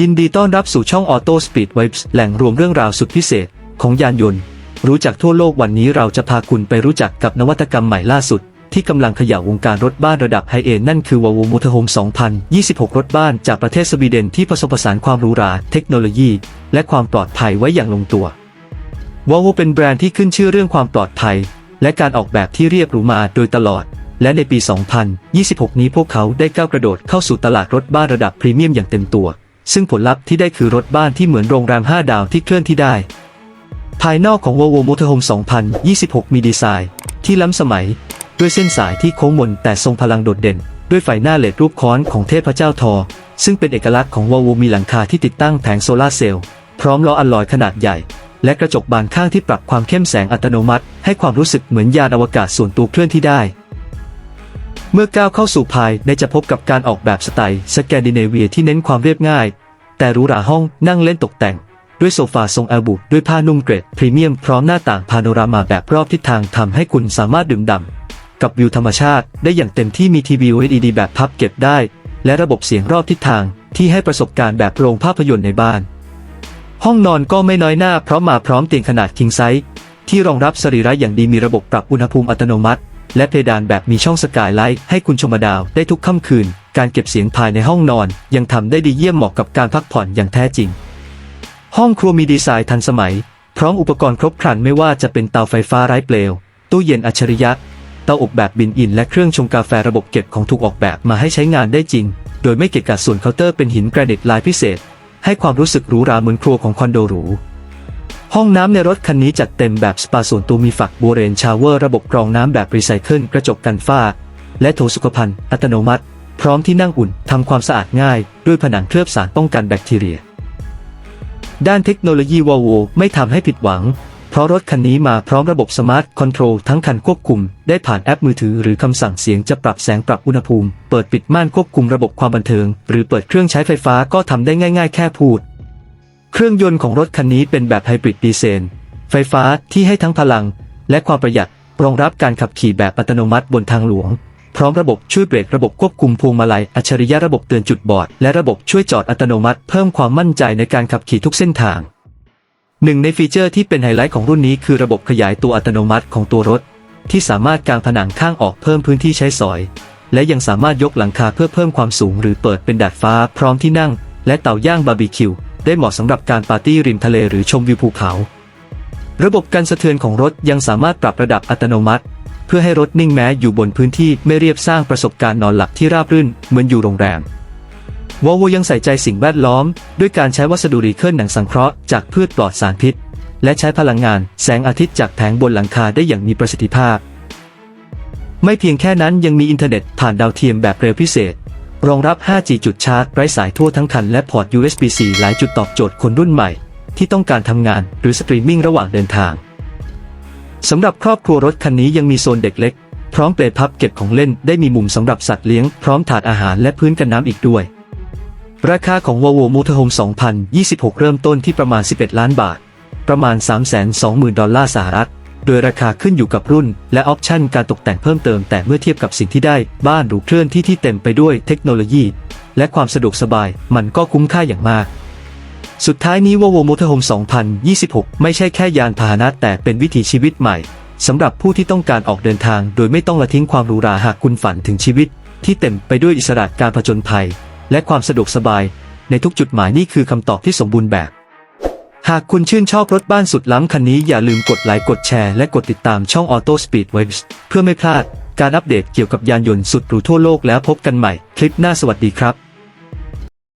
ยินดีต้อนรับสู่ช่อง Auto Speed Vibes แหล่งรวมเรื่องราวสุดพิเศษของยานยนต์ รู้จักทั่วโลกวันนี้เราจะพาคุณไปรู้จักกับนวัตกรรมใหม่ล่าสุด ที่กำลังขย่าวงการรถบ้านระดับไฮเอนด์นั่นคือ Volvo Motorhome 2026 รถบ้านจากประเทศสวีเดนที่ผสมผสานความหรูหราเทคโนโลยี และความปลอดภัยไว้อย่างลงตัว Volvo เป็นแบรนด์ที่ขึ้นชื่อเรื่องความปลอดภัย และการออกแบบที่เรียบหรูมาโดยตลอด และในปี 2026 นี้พวกเขาได้ก้าวกระโดดเข้าสู่ตลาดรถบ้านระดับพรีเมียมอย่างเต็มตัว ซึ่งผลลัพธ์ที่ได้คือรถบ้านที่เหมือนโรงแรม 5 ดาวที่เคลื่อนที่ได้ ภายนอกของ Volvo Motorhome 2026 มีดีไซน์ที่ล้ำสมัย ด้วยเส้นสายที่โค้งมนแต่ทรงพลังโดดเด่น ด้วยไฟหน้าเลดรูปค้อนของเทพเจ้าทอ ซึ่งเป็นเอกลักษณ์ของ Volvo มีหลังคาที่ติดตั้งแผงโซลาร์เซลล์พร้อมล้ออัลลอยขนาดใหญ่ และกระจกบานข้างที่ปรับความเข้มแสงอัตโนมัติ ให้ความรู้สึกเหมือนยานอวกาศส่วนตัวเคลื่อนที่ได้ เมื่อก้าวเข้าสู่ภายในจะพบกับการออกแบบสไตล์สแกนดิเนเวียที่เน้นความเรียบง่าย แต่หรูหราห้องนั่งเล่นตกแต่ง ด้วยโซฟาทรงแอลบุด้วยผ้านุ่มเกรดพรีเมียมพร้อมหน้าต่างพาโนรามาแบบรอบทิศทางทำให้คุณสามารถดื่มด่ำกับวิวธรรมชาติได้อย่างเต็มที่มีทีวี LED แบบพับเก็บได้ และระบบเสียงรอบทิศทางที่ให้ประสบการณ์แบบโรงภาพยนตร์ในบ้าน ห้องนอนก็ไม่น้อยหน้าเพราะมาพร้อมเตียงขนาด king size ที่รองรับสรีระอย่างดีมีระบบปรับอุณหภูมิอัตโนมัติ และเพดานแบบมีช่องสกายไลท์ให้คุณชมดาวได้ทุกค่ำคืน การเก็บเสียงภายในห้องนอน ยังทำได้ดีเยี่ยมเหมาะกับการพักผ่อนอย่างแท้จริง ห้องครัวมีดีไซน์ทันสมัย พร้อมอุปกรณ์ครบครันไม่ว่าจะเป็นเตาไฟฟ้าไร้เปลว ตู้เย็นอัจฉริยะ เตาอบแบบบินอิน และเครื่องชงกาแฟระบบเก็บของถูกออกแบบมาให้ใช้งานได้จริง โดยไม่เกะกะส่วนเคาน์เตอร์เป็นหินแกรนิตลายพิเศษ ให้ความรู้สึกหรูหราเหมือนครัวของคอนโดหรู ห้องน้ำในรถคันนี้จัดเต็มแบบสปาส่วนตัวมีฝักบัวเรนชาวเวอร์ระบบกรองน้ำแบบรีไซเคิลกระจกกันฝ้า และโถสุขภัณฑ์อัตโนมัติ พร้อมที่นั่งอุ่นทำความสะอาดง่าย ด้วยผนังเคลือบสารป้องกันแบคทีเรีย ด้านเทคโนโลยีวอลโวไม่ทำให้ผิดหวัง เพราะรถคันนี้มาพร้อมระบบสมาร์ทคอนโทรลทั้งคันควบคุม ได้ผ่านแอปมือถือหรือคำสั่งเสียงจะปรับแสงปรับอุณหภูมิ เปิดปิดม่านควบคุมระบบความบันเทิง หรือเปิดเครื่องใช้ไฟฟ้าก็ทำได้ง่าย ๆ แค่พูด เครื่องยนต์ของรถคันนี้เป็นแบบไฮบริดดีเซลไฟฟ้าที่ให้ทั้งพลัง และความประหยัดรองรับการขับขี่แบบอัตโนมัติบนทางหลวง พร้อมระบบช่วยเบรกระบบควบคุมพวงมาลัยอัจฉริยะระบบเตือนจุดบอด และระบบช่วยจอดอัตโนมัติ เพิ่มความมั่นใจในการขับขี่ทุกเส้นทางหนึ่งในฟีเจอร์ที่เป็นไฮไลท์ของรุ่นนี้คือระบบขยายตัวอัตโนมัติของตัวรถ ที่สามารถกางผนังข้างออกเพิ่มพื้นที่ใช้สอย และยังสามารถยกหลังคาเพื่อเพิ่มความสูงหรือเปิดเป็นดาดฟ้าพร้อมที่นั่ง และเตาย่างบาร์บีคิว ได้เหมาะสำหรับการปาร์ตี้ริมทะเลหรือชมวิวภูเขา ระบบการสะเทือนของรถยังสามารถปรับระดับอัตโนมัติ เพื่อให้รถนิ่งแม้อยู่บนพื้นที่ไม่เรียบสร้างประสบการณ์นอนหลับที่ราบรื่นเหมือนอยู่โรงแรมวอลโวยังใส่ใจสิ่งแวดล้อม ด้วยการใช้วัสดุรีเคิลหนังสังเคราะห์จากพืชปลอดสารพิษ และใช้พลังงานแสงอาทิตย์จากแผงบนหลังคาได้อย่างมีประสิทธิภาพ ไม่เพียงแค่นั้นยังมีอินเทอร์เน็ตผ่านดาวเทียมแบบเร็วพิเศษ รองรับ 5G จุดชาร์จไร้สายทั่วทั้งคันและพอร์ต USB-C หลายจุดตอบโจทย์คนรุ่นใหม่ ที่ต้องการทำงานหรือสตรีมมิ่งระหว่างเดินทางสำหรับครอบครัวรถคันนี้ยังมีโซนเด็กเล็ก พร้อมเปลพับเก็บของเล่นได้มีมุมสำหรับสัตว์เลี้ยง พร้อมถาดอาหารและพื้นกันน้ำอีกด้วย ราคาของ Volvo Motorhome 2026 เริ่มต้นที่ประมาณ 11 ล้านบาท ประมาณ 320,000 ดอลลาร์สหรัฐ โดยราคาขึ้นอยู่กับรุ่น และออปชันการตกแต่งเพิ่มเติมแต่เมื่อเทียบกับสิ่งที่ได้บ้านหรูเคลื่อนที่ที่เต็มไปด้วยเทคโนโลยี และความสะดวกสบายมันก็คุ้มค่าอย่างมาก สุดท้ายนี้ Volvo Motorhome 2026 ไม่ใช่แค่ยานพาหนะแต่เป็นวิถีชีวิตใหม่สำหรับผู้ที่ต้องการออกเดินทาง โดยไม่ต้องละทิ้งความหรูหราหากคุณฝันถึงชีวิต ที่เต็มไปด้วยอิสระการผจญภัย และความสะดวกสบาย ในทุกจุดหมายนี่คือคำตอบที่สมบูรณ์แบบ หากคุณชื่นชอบรถบ้านสุดล้ำคันนี้อย่าลืมกดไลค์กดแชร์และกดติดตามช่อง Auto Speed Waves เพื่อไม่พลาดการอัปเดตเกี่ยวกับยานยนต์สุดหรูทั่วโลกแล้วพบกันใหม่ คลิปหน้าสวัสดีครับ